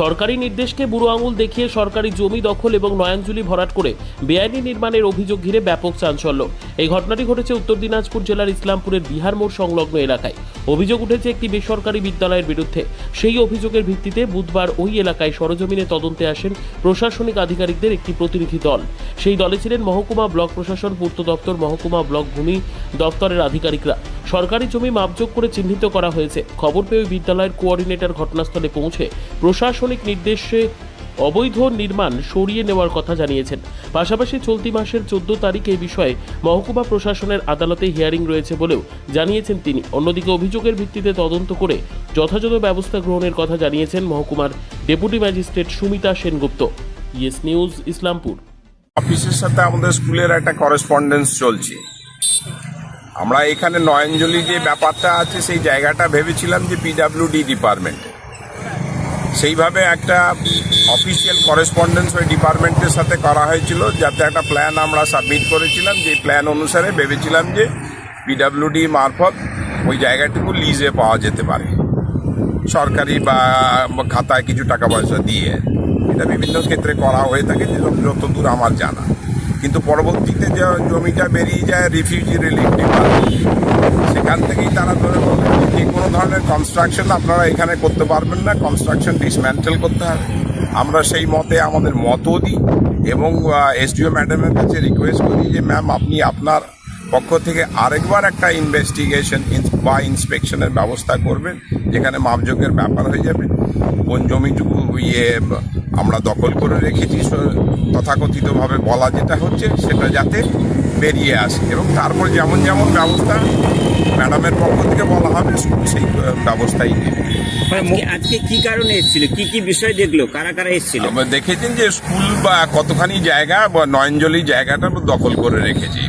সরকারি নির্দেশকে বুড়ো আঙুল দেখিয়ে সরকারি জমি দখল এবং নয়াঞ্জলি ভরাট করে বেআইনি নির্মাণের অভিযোগ ঘিরে ব্যাপক চাঞ্চল্য। এই ঘটনাটি ঘটেছে উত্তর দিনাজপুর জেলার ইসলামপুরের বিহার মোড় সংলগ্ন এলাকায়। অভিযোগ উঠেছে একটি বেসরকারি বিদ্যালয়ের বিরুদ্ধে। সেই অভিযোগের ভিত্তিতে বুধবার ওই এলাকায় সরজমিনে তদন্তে আসেন প্রশাসনিক আধিকারিকদের একটি প্রতিনিধি দল। সেই দলে ছিলেন মহকুমা ব্লক প্রশাসন, পূর্ত দপ্তর, মহকুমা ব্লক ভূমি দপ্তরের আধিকারিকরা। সরকারি জমি মাপযোগ করে চিহ্নিত করা হয়েছে। খবর পেয়ে বিদ্যালয়ের কোঅর্ডিনেটর ঘটনাস্থলে পৌঁছে প্রশাসনিক নির্দেশে অবৈধ নির্মাণ সরিয়ে নেওয়ার কথা জানিয়েছেন। পাশাপাশি চলতি মাসের চোদ্দ তারিখ এই বিষয়ে মহকুমা প্রশাসনের আদালতে হিয়ারিং রয়েছে বলেও জানিয়েছেন তিনি। অন্যদিকে অভিযোগের ভিত্তিতে তদন্ত করে যথাযথ ব্যবস্থা গ্রহণের কথা জানিয়েছেন মহকুমার deputy magistrate Sumita Sengupta. Yes news, Islampur. অফিসের সাথে আমাদের স্কুলের একটা করেসপন্ডেন্স চলছে। আমরা এখানে নয়নজলি যে ব্যাপারটা আছে, সেই জায়গাটা ভেবেছিলাম যে পিডাব্লিউডি ডিপার্টমেন্টে সেইভাবে একটা অফিসিয়াল করেসপন্ডেন্স ওই ডিপার্টমেন্টের সাথে করা হয়েছিল, যাতে একটা প্ল্যান আমরা সাবমিট করেছিলাম। যে প্ল্যান অনুসারে ভেবেছিলাম যে পিডাব্লিউডি মারফত ওই জায়গাটুকু লিজে পাওয়া যেতে পারে। সরকারি বা খাতায় কিছু টাকা পয়সা দিয়ে। এটা বিভিন্ন ক্ষেত্রে করা হয়ে থাকে, যতদূর আমার জানা। কিন্তু পরবর্তীতে যে জমিটা বেরিয়ে যায় রিফিউজি রিলিফ ডিপার্টমেন্ট সেখান থেকেই তারা ধরে যে কোনো ধরনের কনস্ট্রাকশন আপনারা এখানে করতে পারবেন না কনস্ট্রাকশন ডিসম্যান্টেল করতে হবে। আমরা সেই মতে আমাদের মতও দিই এবং এসডিও ম্যাডামের কাছে রিকোয়েস্ট করি যে ম্যাম আপনি আপনার পক্ষ থেকে আরেকবার একটা ইনভেস্টিগেশন বা ইন্সপেকশনের ব্যবস্থা করবেন, যেখানে মাপযোগের ব্যাপার হয়ে যাবে। কোন জমিটুকু ইয়ে আমরা দখল করে রেখেছি তথাকথিতভাবে বলা যেটা হচ্ছে সেটা যাতে বেরিয়ে আসে এবং তারপর যেমন যেমন ব্যবস্থা ম্যাডামের পক্ষ থেকে বলা হবে সেই ব্যবস্থাই আজকে আজকে কি কারণে এসেছিল? কি কি বিষয় দেখল? কারা কারা এসেছিল? আমরা দেখেছেন যে স্কুল বা কতখানি জায়গা বা নয়নজলি জায়গাটা দখল করে রেখেছি।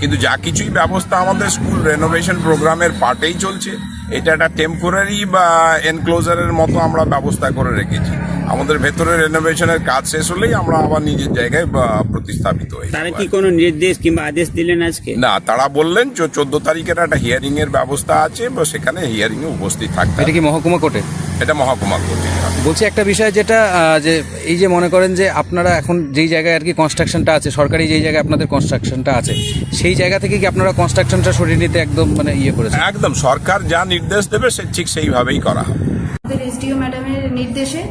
কিন্তু যা কিছুই ব্যবস্থা আমাদের স্কুল রেনোভেশন প্রোগ্রামের পার্টেই চলছে। এটা একটা টেম্পোরারি বা এনক্লোজারের মতো আমরা ব্যবস্থা করে রেখেছি। আমাদের ভেতরে রেনোভেশনের কাজ শেষ হলেই আমরা আবার নিজের জায়গায় বা, প্রতিস্থাপিত হই তারা কি কোনো নির্দেশ কিংবা আদেশ দিলেন আজকে? না তারা বললেন চোদ্দ তারিখের একটা হিয়ারিং এর ব্যবস্থা আছে বা সেখানে হিয়ারিং এ উপস্থিত থাকবে এটা কি মহকুমা কোর্টে এটা মহকুমা বলছি একটা বিষয় যেটা যে এই যে মনে করেন যে আপনারা এখন যেই জায়গায় আর কি কনস্ট্রাকশনটা আছে সরকারি যেই জায়গায় আপনাদের কনস্ট্রাকশনটা আছে সেই জায়গা থেকে কি আপনারা কনস্ট্রাকশনটা সরিয়ে নিতে একদম মানে ইয়ে করেছেন? একদম সরকার যা নির্দেশ দেবে সে ঠিক সেইভাবেই করা হবে। আমাদের এসডিও ম্যাডামের নির্দেশে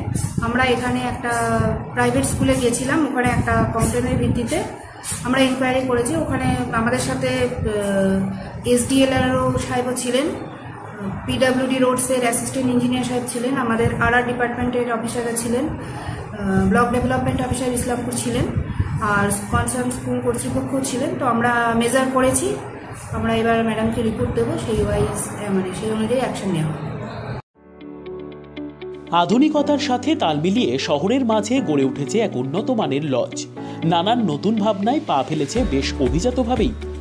আমরা এখানে একটা প্রাইভেট স্কুলে গিয়েছিলাম ওখানে একটা কমপ্লেনের ভিত্তিতে আমরা ইনকোয়ারি করেছি। ওখানে আমাদের সাথে এসডিএলআরও সাহেবও ছিলেন। পিডাব্লিউডি রোডসের অ্যাসিস্ট্যান্ট ইঞ্জিনিয়ার সাহেব ছিলেন, আমাদের আরআর ডিপার্টমেন্টের অফিসাররা ছিলেন ব্লক ডেভেলপমেন্ট অফিসার ইসলামপুর ছিলেন, আর কনসার্ন স্কুল কর্তৃপক্ষ ছিলেন। তো আমরা মেজার করেছি, আমরা এবার ম্যাডামকে রিপোর্ট দেবো, সেই ওয়াইজ মানে সেই অনুযায়ী অ্যাকশন নেওয়া আধুনিকতার সাথে তাল মিলিয়ে শহরের মাঝে গড়ে উঠেছে এক উন্নত মানের লজ। নানান নতুন ভাবনায় পা ফেলেছে বেশ অভিজাতভাবেই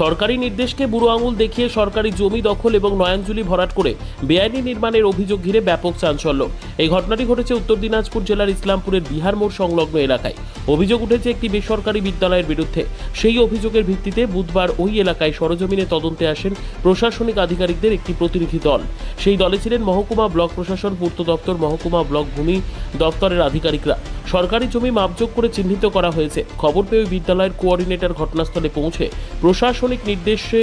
সরকারি নির্দেশকে বুড়ো আঙুল দেখিয়ে সরকারি জমি দখল এবং নয়াঞ্জলি ভরাট করে বেআইনি নির্মাণের অভিযোগ ঘিরে ব্যাপক চাঞ্চল্য। এই ঘটনাটি ঘটেছে উত্তর দিনাজপুর জেলার ইসলামপুরের বিহার মোড় সংলগ্ন এলাকায়। অভিযোগ উঠেছে একটি বেসরকারি বিদ্যালয়ের বিরুদ্ধে। সেই অভিযোগের ভিত্তিতে বুধবার ওই এলাকায় সরজমিনে তদন্তে আসেন প্রশাসনিক আধিকারিকদের একটি প্রতিনিধি দল। সেই দলে ছিলেন মহকুমা ব্লক প্রশাসন, পূর্ত দপ্তর, মহকুমা ব্লক ভূমি দপ্তরের আধিকারিকরা। সরকারি জমি মাপযোগ করে চিহ্নিত করা হয়েছে। খবর পেয়ে বিদ্যালয়ের কোঅর্ডিনেটর ঘটনাস্থলে পৌঁছে প্রশাসনিক নির্দেশে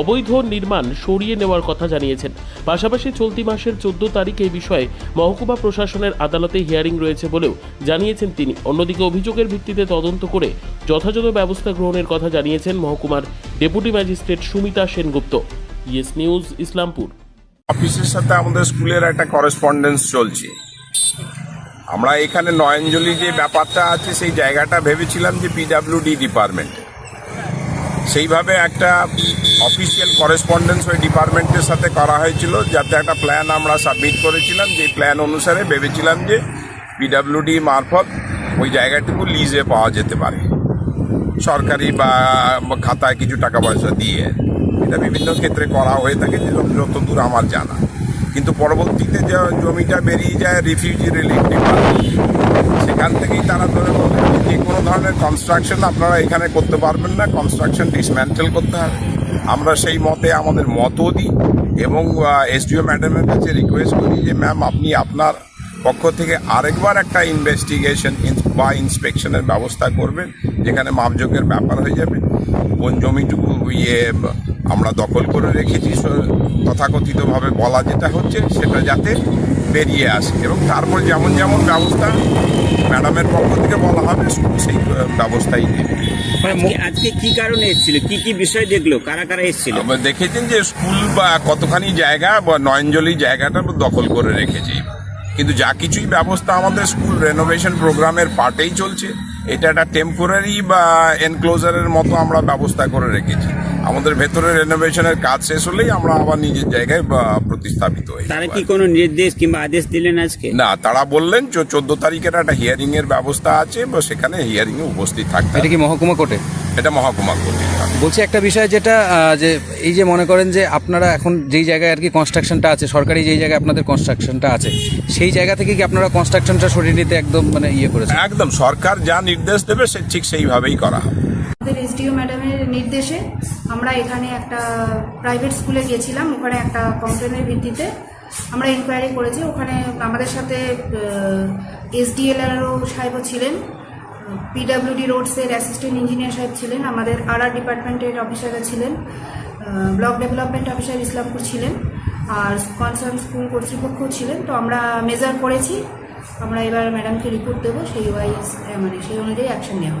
অবৈধ নির্মাণ সরিয়ে নেওয়ার কথা জানিয়েছেন। পাশাপাশি চলতি মাসের চোদ্দ তারিখ এই বিষয়ে মহকুমা প্রশাসনের আদালতে হিয়ারিং রয়েছে বলেও জানিয়েছেন তিনি। অন্যদিকে অভিযোগের ভিত্তিতে তদন্ত করে যথাযথ ব্যবস্থা গ্রহণের কথা জানিয়েছেন মহকুমার deputy magistrate Sumita Sengupta. Yes news, Islampur. অফিসের সাথে আমাদের স্কুলের একটা করেসপন্ডেন্স চলছে। আমরা এখানে নয়নজলি যে ব্যাপারটা আছে, সেই জায়গাটা ভেবেছিলাম যে পিডাব্লিউডি ডিপার্টমেন্টে সেইভাবে একটা অফিসিয়াল করেসপন্ডেন্স ওই ডিপার্টমেন্টের সাথে করা হয়েছিল, যাতে একটা প্ল্যান আমরা সাবমিট করেছিলাম। যে প্ল্যান অনুসারে ভেবেছিলাম যে পিডাব্লিউডি মারফত ওই জায়গাটুকু লিজে পাওয়া যেতে পারে। সরকারি বা খাতায় কিছু টাকা পয়সা দিয়ে। এটা বিভিন্ন ক্ষেত্রে করা হয়ে থাকে যতদূর আমার জানা। কিন্তু পরবর্তীতে যে জমিটা বেরিয়ে যায় রিফিউজি রিলিফ ডিপার্টমেন্ট সেখান থেকেই তারা ধরে বলে যে কোনো ধরনের কনস্ট্রাকশন আপনারা এখানে করতে পারবেন না কনস্ট্রাকশন ডিসম্যান্টেল করতে হবে। আমরা সেই মতে আমাদের মতও দিই এবং এসডিও ম্যাডামের কাছে রিকোয়েস্ট করি যে ম্যাম আপনি আপনার পক্ষ থেকে আরেকবার একটা ইনভেস্টিগেশন বা ইন্সপেকশনের ব্যবস্থা করবেন, যেখানে মাপযোগের ব্যাপার হয়ে যাবে। কোন জমিটুকু ইয়ে আমরা দখল করে রেখেছি। তথাকথিতভাবে বলা যেটা হচ্ছে সেটা যাতে বেরিয়ে আসে। এবং তারপর যেমন যেমন ব্যবস্থা ম্যাডামের পক্ষ থেকে বলা হবে স্কুল সেই ব্যবস্থাই নেবে মানে আজকে আজকে কি কারণে এসেছিল? কি কি বিষয় দেখল? কারা কারা এসেছিল? দেখেছেন যে স্কুল বা কতখানি জায়গা বা নয়নজলি জায়গাটা দখল করে রেখেছি। কিন্তু যা কিছুই ব্যবস্থা আমাদের স্কুল রেনোভেশন প্রোগ্রামের পার্টেই চলছে এটা একটা টেম্পোরারি বা এনক্লোজারের মতো আমরা ব্যবস্থা করে রেখেছি। আমাদের ভেতরে রেনোভেশনের কাজ শেষ হলেই আমরা আবার নিজের জায়গায় প্রতিস্থাপিত হই তারা কি কোনো নির্দেশ কিংবা আদেশ দিলেন আজকে? না তারা বললেন যে চোদ্দ তারিখের একটা হিয়ারিং এর ব্যবস্থা আছে বা সেখানে হিয়ারিং এ উপস্থিত থাকবে এটা কি মহকুমা কোর্টে? এটা মহকুমা কোর্টে বলছি একটা বিষয় যেটা যে এই যে মনে করেন যে আপনারা এখন যেই জায়গায় আর কি কনস্ট্রাকশনটা আছে সরকারি যেই জায়গায় আপনাদের কনস্ট্রাকশনটা আছে সেই জায়গা থেকে কি আপনারা কনস্ট্রাকশনটা সরিয়ে নিতে একদম মানে ইয়ে করেছেন? একদম সরকার যা নির্দেশ দেবে সে ঠিক সেইভাবেই করা হবে। আমাদের এসডিও ম্যাডামের নির্দেশে আমরা এখানে একটা প্রাইভেট স্কুলে গিয়েছিলাম, ওখানে একটা কমপ্লেনের ভিত্তিতে আমরা ইনকোয়ারি করেছি। ওখানে আমাদের সাথে এসডিএলআরও সাহেবও ছিলেন পিডাব্লিউডি রোডসের অ্যাসিস্ট্যান্ট ইঞ্জিনিয়ার সাহেব ছিলেন, আমাদের আরআর ডিপার্টমেন্টের অফিসাররা ছিলেন ব্লক ডেভেলপমেন্ট অফিসার ইসলামপুর ছিলেন, আর কনসার্ন স্কুল কর্তৃপক্ষও ছিলেন, তো আমরা মেজার করেছি। আমরা এবার ম্যাডামকে রিপোর্ট দেবো, সেই ওয়াইজ মানে সেই অনুযায়ী অ্যাকশন নেওয়া।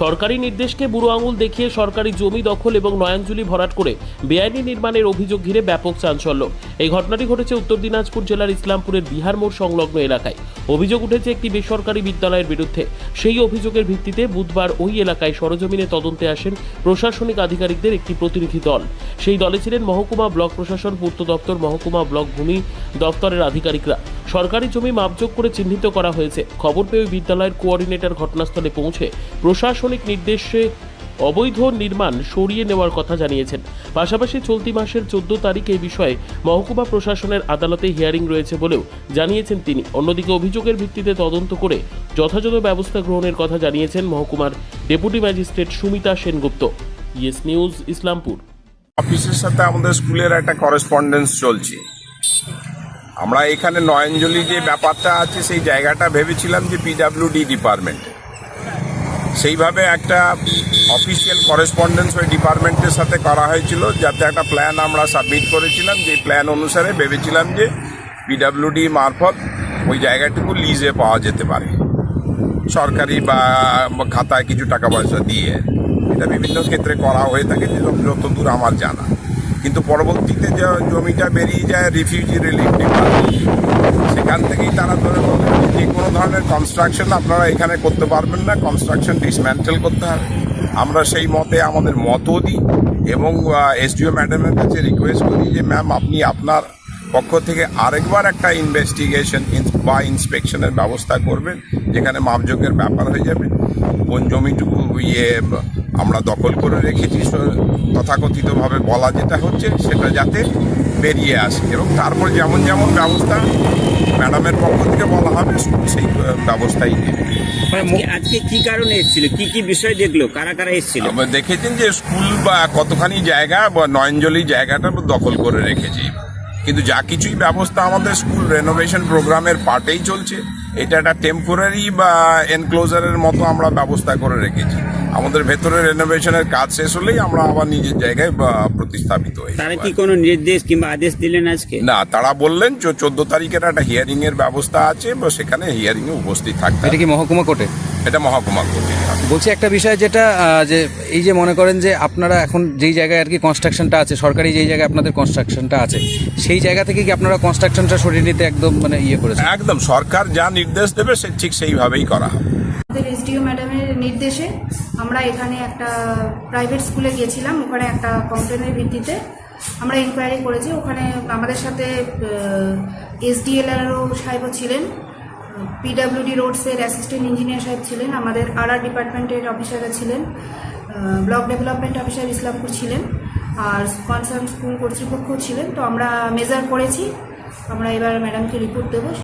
সরকারি নির্দেশকে বুড়ো আঙুল দেখিয়ে সরকারি জমি দখল এবং নয়াঞ্জলি ভরাট করে বেআইনি নির্মাণের অভিযোগ ঘিরে ব্যাপক চাঞ্চল্য। এই ঘটনাটি ঘটেছে উত্তর দিনাজপুর জেলার ইসলামপুরের বিহার মোড় সংলগ্ন এলাকায়। অভিযোগ উঠেছে একটি বেসরকারি বিদ্যালয়ের বিরুদ্ধে। সেই অভিযোগের ভিত্তিতে বুধবার ওই এলাকায় সরজমিনে তদন্তে আসেন প্রশাসনিক আধিকারিকদের একটি প্রতিনিধি দল। সেই দলে ছিলেন মহকুমা ব্লক প্রশাসন, পূর্ত দপ্তর, মহকুমা ব্লক ভূমি দপ্তরের আধিকারিকরা। সরকারি জমি মাপযোগ করে চিহ্নিত করা হয়েছে। খবর পেয়ে ওই বিদ্যালয়ের কোঅর্ডিনেটর ঘটনাস্থলে পৌঁছে প্রশাসনিক নির্দেশে অবৈধ নির্মাণ সরিয়ে নেওয়ার কথা জানিয়েছেন। পাশাপাশি চলতি মাসের চোদ্দ তারিখ এই বিষয়ে মহকুমা প্রশাসনের আদালতে হিয়ারিং রয়েছে বলেও জানিয়েছেন তিনি। অন্যদিকে অভিযোগের ভিত্তিতে তদন্ত করে যথাযথ ব্যবস্থা গ্রহণের কথা জানিয়েছেন মহকুমার deputy magistrate Sumita Sengupta. Yes news, Islampur. অফিসের সাথে আমাদের স্কুলের একটা করেসপন্ডেন্স চলছে। আমরা এখানে নয়নজলি যে ব্যাপারটা আছে, সেই জায়গাটা ভেবেছিলাম যে পিডাব্লিউডি ডিপার্টমেন্টে সেইভাবে একটা অফিসিয়াল করেসপন্ডেন্স ওই ডিপার্টমেন্টের সাথে করা হয়েছিল, যাতে একটা প্ল্যান আমরা সাবমিট করেছিলাম। যে প্ল্যান অনুসারে ভেবেছিলাম যে পিডাব্লিউডি মারফত ওই জায়গাটুকু লিজে পাওয়া যেতে পারে। সরকারি বা খাতায় কিছু টাকা পয়সা দিয়ে। এটা বিভিন্ন ক্ষেত্রে করা হয়ে থাকে যে যতদূর আমার জানা। কিন্তু পরবর্তীতে যে জমিটা বেরিয়ে যায় রিফিউজি রিলিফ ডিপার্টমেন্ট সেখান থেকেই তারা ধরে যে কোনো ধরনের কনস্ট্রাকশন আপনারা এখানে করতে পারবেন না কনস্ট্রাকশন ডিসম্যান্টেল করতে হবে। আমরা সেই মতে আমাদের মতও দিই এবং এসডিও ম্যাডামের কাছে রিকোয়েস্ট করি যে ম্যাম আপনি আপনার পক্ষ থেকে আরেকবার একটা ইনভেস্টিগেশন বা ইন্সপেকশনের ব্যবস্থা করবেন, যেখানে মাপযোগের ব্যাপার হয়ে যাবে। কোন জমিটুকু ইয়ে আমরা দখল করে রেখেছি তথাকথিতভাবে বলা যেটা হচ্ছে সেটা যাতে বেরিয়ে আসে এবং তারপর যেমন যেমন ব্যবস্থা ম্যাডামের পক্ষ থেকে বলা হবে স্কুল সেই ব্যবস্থাই নেবে। আজকে আজকে কি কারণে এসেছিল? কি কি বিষয় দেখল? কারা কারা এসেছিল? আমরা দেখেছেন যে স্কুল বা কতখানি জায়গা বা নয়নজলি জায়গাটা দখল করে রেখেছি। কিন্তু যা কিছুই ব্যবস্থা আমাদের স্কুল রেনোভেশন প্রোগ্রামের পার্টেই চলছে এটা একটা টেম্পোরারি বা এনক্লোজারের মতো আমরা ব্যবস্থা করে রেখেছি। আমাদের ভেতরে রেনোভেশনের কাজ শেষ হলেই আমরা আবার নিজের জায়গায় প্রতিস্থাপিত হয়ে তারা কি কোনো নির্দেশ কিংবা আদেশ দিলেন আজকে? না তারা বললেন চোদ্দ তারিখের একটা হিয়ারিং এর ব্যবস্থা আছে বা সেখানে হিয়ারিং এ উপস্থিত থাকতে এটা কি মহকুমা কোর্টে? এটা মহকুমা কোর্টে বলছি একটা বিষয় যেটা যে এই যে মনে করেন যে আপনারা এখন যেই জায়গায় আর কি কনস্ট্রাকশনটা আছে সরকারি যেই জায়গায় আপনাদের কনস্ট্রাকশনটা আছে সেই জায়গা থেকে কি আপনারা কনস্ট্রাকশনটা সরিয়ে নিতে একদম মানে ইয়ে করেছেন? একদম সরকার যা নির্দেশ দেবে সে ঠিক সেইভাবেই করা হবে। এসডিও ম্যাডামের নির্দেশে আমরা এখানে একটা প্রাইভেট স্কুলে গিয়েছিলাম, ওখানে একটা কমপ্লেনের ভিত্তিতে। আমরা ইনকোয়ারি করেছি, ওখানে আমাদের সাথে এসডিএলআরও সাহেবও ছিলেন পিডাব্লিউডি রোডসের অ্যাসিস্ট্যান্ট ইঞ্জিনিয়ার সাহেব ছিলেন, আমাদের আর আর ডিপার্টমেন্টের অফিসাররা ছিলেন ব্লক ডেভেলপমেন্ট অফিসার ইসলামপুর ছিলেন, আর কনসার্ন স্কুল কর্তৃপক্ষও ছিলেন। তো আমরা মেজার করেছি, আমরা এবার ম্যাডামকে রিপোর্ট দেবো।